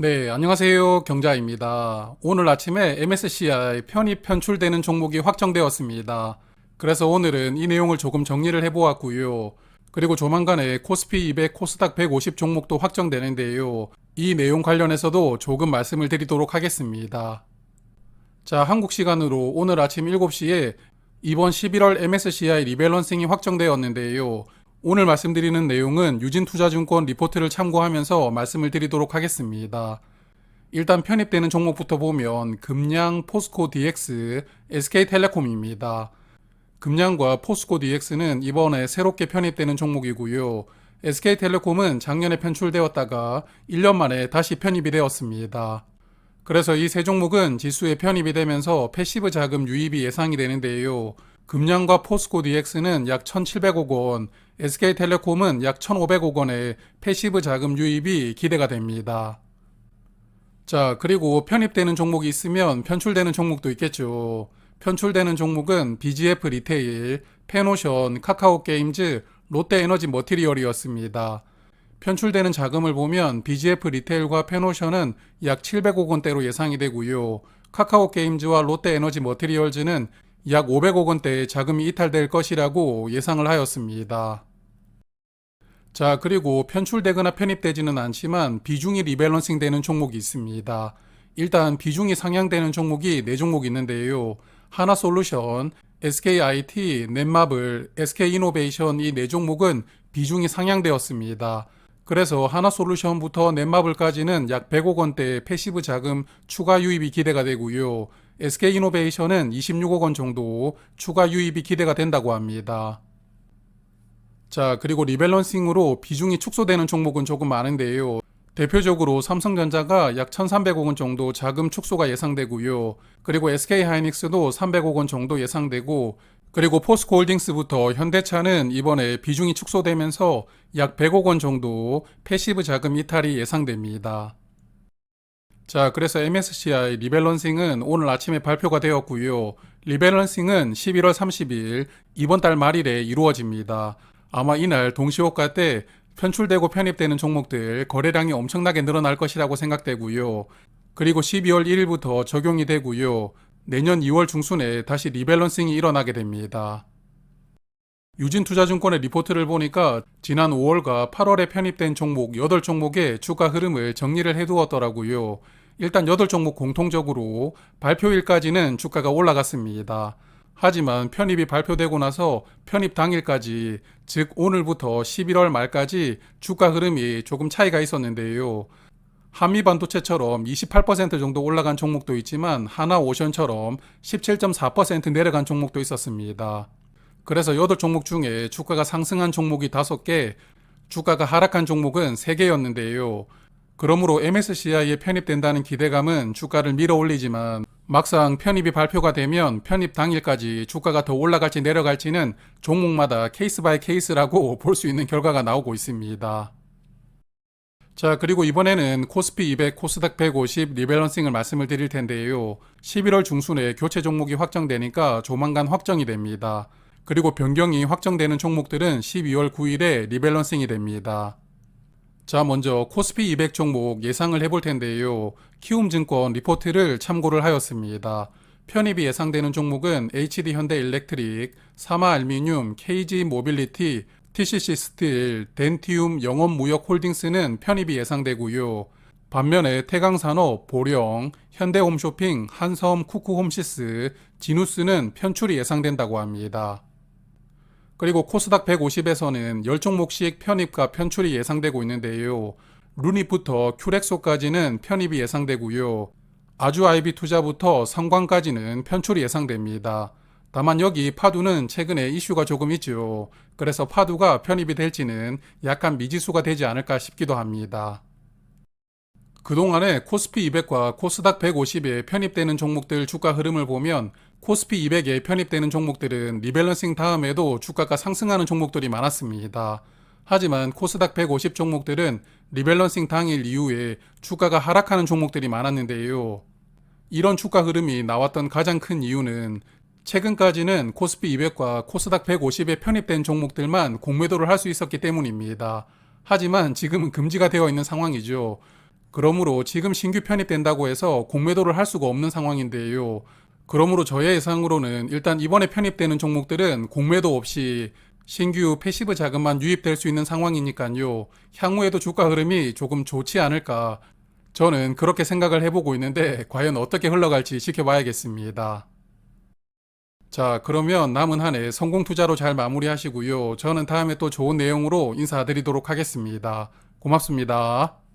네, 안녕하세요. 경자입니다. 오늘 아침에 MSCI 편입 편출되는 종목이 확정되었습니다. 그래서 오늘은 이 내용을 조금 정리를 해보았고요. 그리고 조만간에 코스피 200, 코스닥 150 종목도 확정되는데요. 이 내용 관련해서도 조금 말씀을 드리도록 하겠습니다. 자, 한국 시간으로 오늘 아침 7시에 이번 11월 MSCI 리밸런싱이 확정되었는데요. 오늘 말씀드리는 내용은 유진투자증권 리포트를 참고하면서 말씀을 드리도록 하겠습니다. 일단 편입되는 종목부터 보면 금양, 포스코 DX, SK텔레콤입니다. 금양과 포스코 DX는 이번에 새롭게 편입되는 종목이고요. SK텔레콤은 작년에 편출되었다가 1년 만에 다시 편입이 되었습니다. 그래서 이 세 종목은 지수에 편입이 되면서 패시브 자금 유입이 예상이 되는데요. 금양과 포스코 DX는 약 1,700억 원, SK텔레콤은 약 1,500억 원의 패시브 자금 유입이 기대가 됩니다. 자, 그리고 편입되는 종목이 있으면 편출되는 종목도 있겠죠. 편출되는 종목은 BGF 리테일, 페노션, 카카오 게임즈, 롯데 에너지 머티리얼이었습니다. 편출되는 자금을 보면 BGF 리테일과 페노션은 약 700억 원대로 예상이 되고요. 카카오 게임즈와 롯데 에너지 머티리얼즈는 약 500억 원대의 자금이 이탈될 것이라고 예상을 하였습니다. 자, 그리고 편출되거나 편입되지는 않지만 비중이 리밸런싱 되는 종목이 있습니다. 일단 비중이 상향되는 종목이 4종목 있는데요. 하나솔루션, SKIT, 넷마블, SK이노베이션 이 4종목은 비중이 상향되었습니다. 그래서 하나솔루션부터 넷마블까지는 약 100억 원대의 패시브 자금 추가 유입이 기대가 되고요. SK이노베이션은 26억 원 정도 추가 유입이 기대가 된다고 합니다. 자, 그리고 리밸런싱으로 비중이 축소되는 종목은 조금 많은데요. 대표적으로 삼성전자가 약 1,300억 원 정도 자금 축소가 예상되고요. 그리고 SK하이닉스도 300억 원 정도 예상되고 그리고 포스코홀딩스부터 현대차는 이번에 비중이 축소되면서 약 100억 원 정도 패시브 자금 이탈이 예상됩니다. 자, 그래서 MSCI 리밸런싱은 오늘 아침에 발표가 되었고요. 리밸런싱은 11월 30일 이번 달 말일에 이루어집니다. 아마 이날 동시호가 때 편출되고 편입되는 종목들 거래량이 엄청나게 늘어날 것이라고 생각되고요. 그리고 12월 1일부터 적용이 되고요. 내년 2월 중순에 다시 리밸런싱이 일어나게 됩니다. 유진투자증권의 리포트를 보니까 지난 5월과 8월에 편입된 종목 8종목의 주가 흐름을 정리를 해두었더라고요. 일단 8종목 공통적으로 발표일까지는 주가가 올라갔습니다. 하지만 편입이 발표되고 나서 편입 당일까지, 즉 오늘부터 11월 말까지 주가 흐름이 조금 차이가 있었는데요. 한미 반도체처럼 28% 정도 올라간 종목도 있지만 하나 오션처럼 17.4% 내려간 종목도 있었습니다. 그래서 8종목 중에 주가가 상승한 종목이 5개, 주가가 하락한 종목은 3개였는데요. 그러므로 MSCI에 편입된다는 기대감은 주가를 밀어 올리지만 막상 편입이 발표가 되면 편입 당일까지 주가가 더 올라갈지 내려갈지는 종목마다 케이스 바이 케이스라고 볼 수 있는 결과가 나오고 있습니다. 자, 그리고 이번에는 코스피 200, 코스닥 150 리밸런싱을 말씀을 드릴 텐데요. 11월 중순에 교체 종목이 확정되니까 조만간 확정이 됩니다. 그리고 변경이 확정되는 종목들은 12월 9일에 리밸런싱이 됩니다. 자, 먼저 코스피 200 종목 예상을 해볼 텐데요. 키움증권 리포트를 참고를 하였습니다. 편입이 예상되는 종목은 HD 현대 일렉트릭, 사마 알미늄, KG 모빌리티, TCC 스틸, 덴티움 영업무역 홀딩스는 편입이 예상되고요. 반면에 태강산업, 보령, 현대홈쇼핑, 한섬, 쿠쿠홈시스, 지누스는 편출이 예상된다고 합니다. 그리고 코스닥 150에서는 10종목씩 편입과 편출이 예상되고 있는데요. 루닛부터 큐렉소까지는 편입이 예상되고요. 아주 아이비 투자부터 성광까지는 편출이 예상됩니다. 다만 여기 파두는 최근에 이슈가 조금 있죠. 그래서 파두가 편입이 될지는 약간 미지수가 되지 않을까 싶기도 합니다. 그동안에 코스피 200과 코스닥 150에 편입되는 종목들 주가 흐름을 보면 코스피 200에 편입되는 종목들은 리밸런싱 다음에도 주가가 상승하는 종목들이 많았습니다. 하지만 코스닥 150 종목들은 리밸런싱 당일 이후에 주가가 하락하는 종목들이 많았는데요. 이런 주가 흐름이 나왔던 가장 큰 이유는 최근까지는 코스피 200과 코스닥 150에 편입된 종목들만 공매도를 할 수 있었기 때문입니다. 하지만 지금은 금지가 되어 있는 상황이죠. 그러므로 지금 신규 편입된다고 해서 공매도를 할 수가 없는 상황인데요. 그러므로 저의 예상으로는 일단 이번에 편입되는 종목들은 공매도 없이 신규 패시브 자금만 유입될 수 있는 상황이니까요. 향후에도 주가 흐름이 조금 좋지 않을까. 저는 그렇게 생각을 해보고 있는데 과연 어떻게 흘러갈지 지켜봐야겠습니다. 자, 그러면 남은 한 해 성공 투자로 잘 마무리하시고요. 저는 다음에 또 좋은 내용으로 인사드리도록 하겠습니다. 고맙습니다.